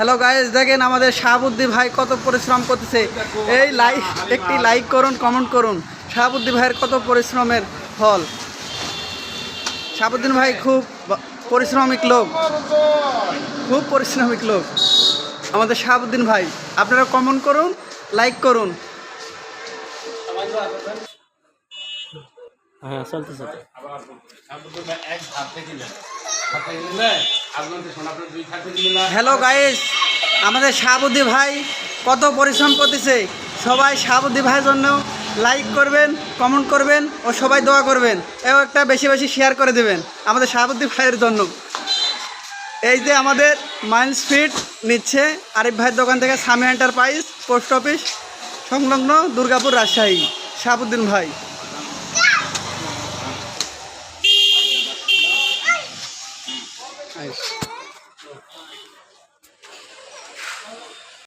Hello guys দেখেন আমাদের শাহাবুদ্দি ভাই কত পরিশ্রম করতেছে। এই লাইক একটি লাইক করুন কমেন্ট করুন। শাহাবুদ্দি ভাইয়ের কত পরিশ্রমের ফল। শাহাবুদ্দিন ভাই খুব পরিশ্রমিক লোক। খুব পরিশ্রমিক লোক। আমাদের শাহাবুদ্দিন ভাই আপনারা কমেন্ট করুন লাইক করুন। হ্যাঁ চলতে চলতে হ্যালো গাইস আমাদের শাহাবুদ্দি ভাই কত পরিশ্রম করতেছে। সবাই শাহাবুদ্দি ভাইয়ের জন্য লাইক করবেন কমেন্ট করবেন ও সবাই দোয়া করবেন। এবং একটা বেশি বেশি শেয়ার করে দেবেন আমাদের শাহাবুদ্দি ভাইয়ের জন্য। এই যে আমাদের মাইন্ড স্পিড নিচ্ছে আরিফ ভাইয়ের দোকান থেকে সামি এন্টারপ্রাইজ পোস্ট অফিস সংলগ্ন দুর্গাপুর রাজশাহী। শাহাবুদ্দিন ভাই। É.